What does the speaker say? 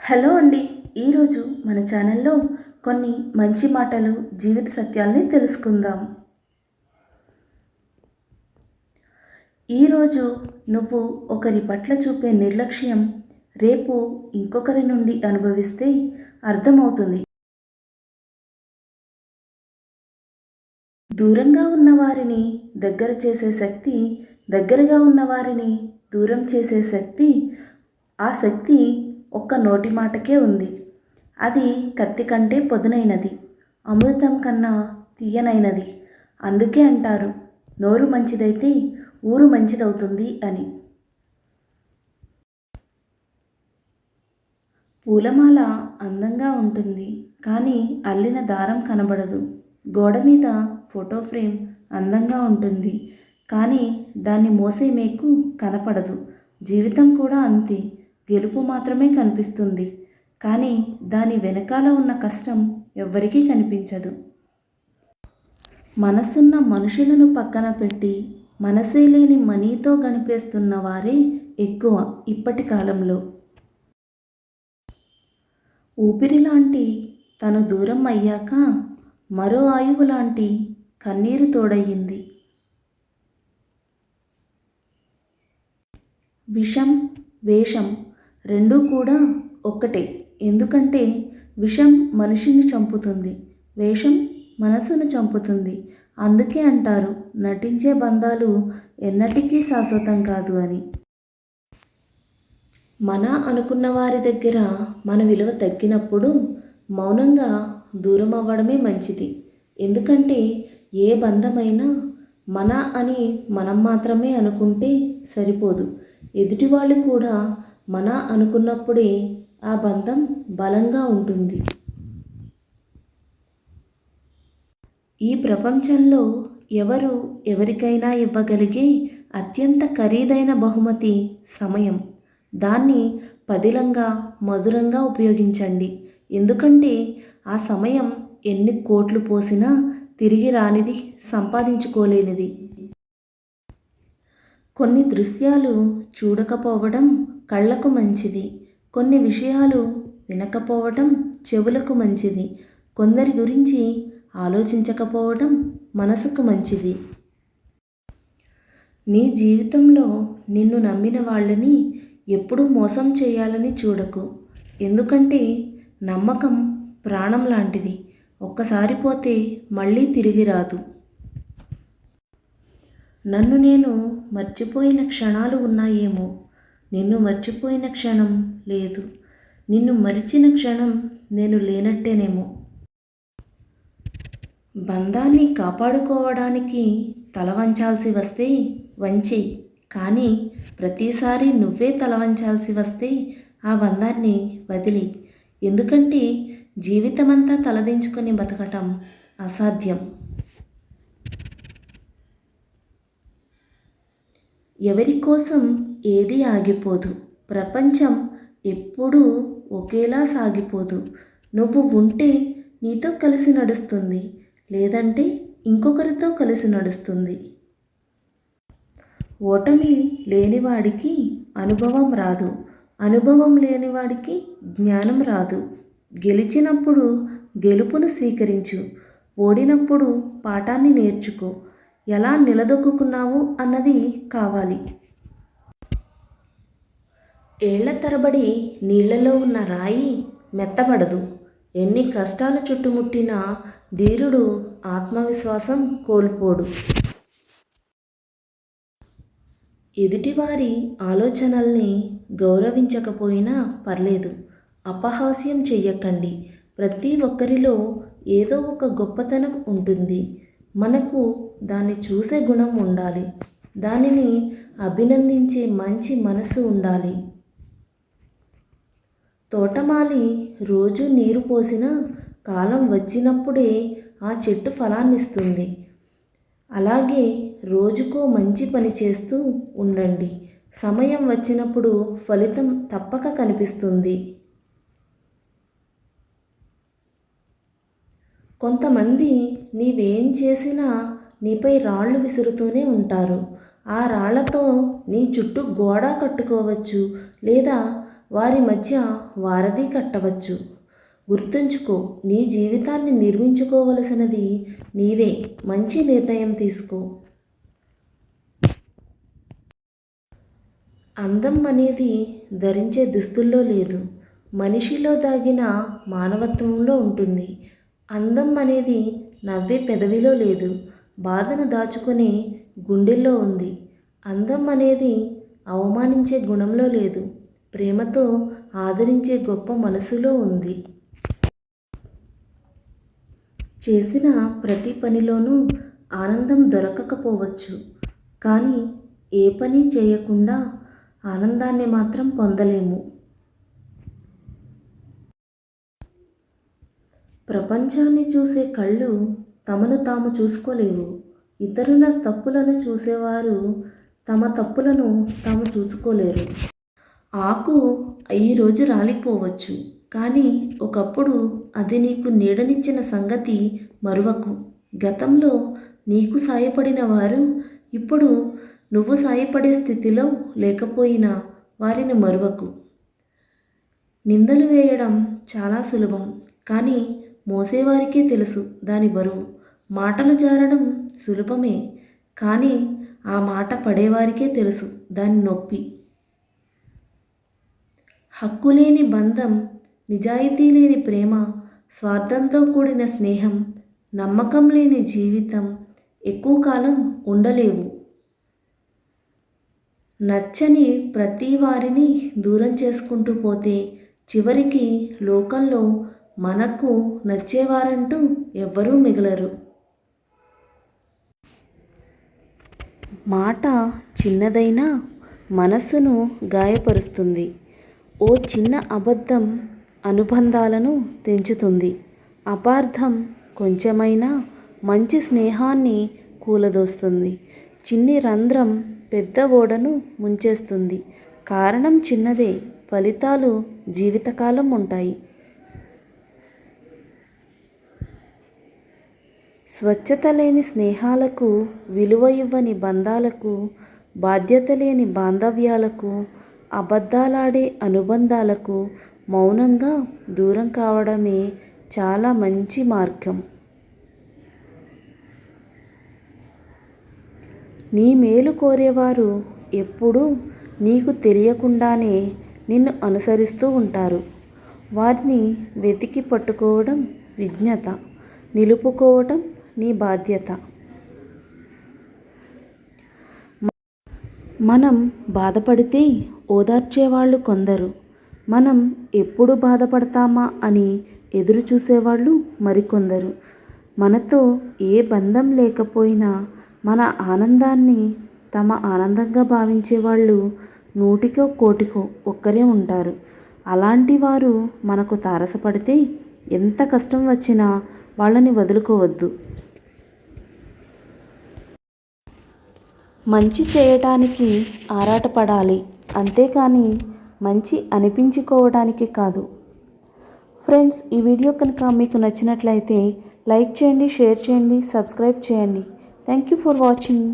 Hello అండి. ఈరోజు మన ఛానల్లో కొన్ని మంచి మాటలు జీవిత సత్యాల్ని తెలుసుకుందాం. ఈరోజు నువ్వు ఒకరి పట్ల చూపే నిర్లక్ష్యం రేపు ఇంకొకరి నుండి అనుభవిస్తే అర్థమవుతుంది. దూరంగా ఉన్న వారిని దగ్గర చేసే శక్తి దగ్గరగా ఉన్న వారిని దూరం చేసే శక్తి ఆ శక్తి ఒక్క నోటి మాటకే ఉంది. అది కత్తి కంటే పొదునైనది. అమృతం కన్నా తీయనైనది. అందుకే అంటారు నోరు మంచిదైతే ఊరు మంచిదవుతుంది అని. పూలమాల అందంగా ఉంటుంది కానీ అల్లిన దారం కనబడదు. గోడ మీద ఫోటో ఫ్రేమ్ అందంగా ఉంటుంది కానీ దాన్ని మోసే మేకు కనపడదు. జీవితం కూడా అంతే. గెలుపు మాత్రమే కనిపిస్తుంది. కానీ దాని వెనకాల ఉన్న కష్టం ఎవ్వరికీ కనిపించదు. మనసున్న మనుషులను పక్కన పెట్టి మనసే లేని మనీతో గడిపేస్తున్న వారే ఎక్కువ ఇప్పటి కాలంలో. ఊపిరి లాంటి తను దూరం అయ్యాక మరో ఆయువు లాంటి కన్నీరు తోడయ్యింది విషం వేషం రెండూ కూడా ఒక్కటే. ఎందుకంటే విషం మనిషిని చంపుతుంది వేషం మనసును చంపుతుంది. అందుకే అంటారు నటించే బంధాలు ఎన్నటికీ శాశ్వతం కాదు అని. మన అనుకున్న వారి దగ్గర మన విలువ తగ్గినప్పుడు మౌనంగా దూరం అవ్వడమే మంచిది. ఎందుకంటే ఏ బంధమైనా మన అని మనం మాత్రమే అనుకుంటే సరిపోదు. ఎదుటివాళ్ళు కూడా మన అనుకున్నప్పుడే ఆ బంధం బలంగా ఉంటుంది. ఈ ప్రపంచంలో ఎవరు ఎవరికైనా ఇవ్వగలిగే అత్యంత ఖరీదైన బహుమతి సమయం. దాన్ని పదిలంగా మధురంగా ఉపయోగించండి. ఎందుకంటే ఆ సమయం ఎన్ని కోట్లు పోసినా తిరిగి రానిది సంపాదించుకోలేనిది. కొన్ని దృశ్యాలు చూడకపోవడం కళ్ళకు మంచిది. కొన్ని విషయాలు వినకపోవడం చెవులకు మంచిది. కొందరి గురించి ఆలోచించకపోవడం మనసుకు మంచిది. నీ జీవితంలో నిన్ను నమ్మిన వాళ్ళని ఎప్పుడూ మోసం చేయాలని చూడకు. ఎందుకంటే నమ్మకం ప్రాణం లాంటిది. ఒక్కసారి పోతే మళ్ళీ తిరిగి రాదు. నన్ను నేను మర్చిపోయిన క్షణాలు ఉన్నాయేమో. నిన్ను మర్చిపోయిన క్షణం లేదు. నిన్ను మరిచిన క్షణం నేను లేనట్టేనేమో. బంధాన్ని కాపాడుకోవడానికి తల వంచాల్సి వస్తే వంచి. కానీ ప్రతిసారి నువ్వే తల వంచాల్సి వస్తే ఆ బంధాన్ని వదిలి. ఎందుకంటే జీవితమంతా తలదించుకొని బతకటం అసాధ్యం. ఎవరి కోసం ఏది ఆగిపోదు? ప్రపంచం ఎప్పుడూ ఒకేలా సాగిపోదు. నువ్వు ఉంటే నీతో కలిసి నడుస్తుంది లేదంటే ఇంకొకరితో కలిసి నడుస్తుంది. ఓటమి లేనివాడికి అనుభవం రాదు. అనుభవం లేనివాడికి జ్ఞానం రాదు. గెలిచినప్పుడు గెలుపును స్వీకరించు. ఓడినప్పుడు పాఠాన్ని నేర్చుకో. ఎలా నిలదొక్కున్నావు అన్నది కావాలి. ఏళ్ళ తరబడి నీళ్ళలో ఉన్న రాయి మెత్తబడదు. ఎన్ని కష్టాలు చుట్టుముట్టినా ధీరుడు ఆత్మవిశ్వాసం కోల్పోడు. ఎదుటివారి ఆలోచనల్ని గౌరవించకపోయినా పర్లేదు. అపహాస్యం చెయ్యకండి. ప్రతి ఒక్కరిలో ఏదో ఒక గొప్పతనం ఉంటుంది. మనకు దాన్ని చూసే గుణం ఉండాలి. దానిని అభినందించే మంచి మనసు ఉండాలి. తోటమాలి రోజు నీరు పోసిన కాలం వచ్చినప్పుడే ఆ చెట్టు ఫలాన్నిస్తుంది. అలాగే రోజుకో మంచి పని చేస్తూ ఉండండి. సమయం వచ్చినప్పుడు ఫలితం తప్పక కనిపిస్తుంది. కొంతమంది నీవేం చేసినా నీపై రాళ్ళు విసురుతూనే ఉంటారు. ఆ రాళ్ళతో నీ చుట్టూ గోడ కట్టుకోవచ్చు లేదా వారి మధ్య వారధి కట్టవచ్చు. గుర్తుంచుకో నీ జీవితాన్ని నిర్మించుకోవలసినది నీవే. మంచి నిర్ణయం తీసుకో. అందం అనేది ధరించే దుస్తుల్లో లేదు. మనిషిలో దాగిన మానవత్వంలో ఉంటుంది. అందం అనేది నవ్వే పెదవిలో లేదు. బాధను దాచుకునే గుండెల్లో ఉంది. అందం అనేది అవమానించే గుణంలో లేదు. ప్రేమతో ఆదరించే గొప్ప మనసులో ఉంది. చేసిన ప్రతి పనిలోనూ ఆనందం దొరకకపోవచ్చు. కానీ ఏ పని చేయకుండా ఆనందాన్ని మాత్రం పొందలేము. ప్రపంచాన్ని చూసే కళ్ళు తమను తాము చూసుకోలేవు. ఇతరుల తప్పులను చూసేవారు తమ తప్పులను తాము చూసుకోలేరు. ఆకు ఈరోజు రాలిపోవచ్చు కానీ ఒకప్పుడు అది నీకు నీడనిచ్చిన సంగతి మరువకు. గతంలో నీకు సాయపడిన వారు ఇప్పుడు నువ్వు సాయపడే స్థితిలో లేకపోయినా వారిని మరువకు. నిందలు వేయడం చాలా సులభం కానీ మోసేవారికే తెలుసు దాని బరువు. మాటలు జారడం సులభమే కానీ ఆ మాట పడేవారికే తెలుసు దాని నొప్పి. హక్కులేని బంధం నిజాయితీ లేని ప్రేమ స్వార్థంతో కూడిన స్నేహం నమ్మకం లేని జీవితం ఎక్కువ కాలం ఉండలేవు. నచ్చని ప్రతి వారిని దూరం చేసుకుంటూ పోతే చివరికి లోకంలో మనకు నచ్చేవారంటూ ఎవ్వరూ మిగలరు. మాట చిన్నదైనా మనస్సును గాయపరుస్తుంది. ఓ చిన్న అబద్ధం అనుబంధాలను తెంచుతుంది. అపార్థం కొంచెమైనా మంచి స్నేహాన్ని కూలదోస్తుంది. చిన్ని రంధ్రం పెద్ద ఓడను ముంచేస్తుంది. కారణం చిన్నదే ఫలితాలు జీవితకాలం ఉంటాయి. స్వచ్ఛత లేని స్నేహాలకు విలువ ఇవ్వని బంధాలకు బాధ్యత లేని బాంధవ్యాలకు అబద్ధాలాడే అనుబంధాలకు మౌనంగా దూరం కావడమే చాలా మంచి మార్గం. నీ మేలు కోరేవారు ఎప్పుడూ నీకు తెలియకుండానే నిన్ను అనుసరిస్తూ ఉంటారు. వారిని వెతికి పట్టుకోవడం విజ్ఞత నిలుపుకోవటం నీ బాధ్యత. మనం బాధపడితే ఓదార్చేవాళ్ళు కొందరు. మనం ఎప్పుడు బాధపడతామా అని ఎదురు చూసేవాళ్ళు మరికొందరు. మనతో ఏ బంధం లేకపోయినా మన ఆనందాన్ని తమ ఆనందంగా భావించే వాళ్ళు నూటికో కోటికో ఒక్కరే ఉంటారు. అలాంటి వారు మనకు తారసపడితే ఎంత కష్టం వచ్చినా వాళ్ళని వదులుకోవద్దు. మంచి చేయటానికి ఆరాటపడాలి. అంతేకాని మంచి అనిపించుకోవడానికి కాదు. ఫ్రెండ్స్ ఈ వీడియో కనుక మీకు నచ్చినట్లయితే లైక్ చేయండి షేర్ చేయండి సబ్స్క్రైబ్ చేయండి. Thank you for watching.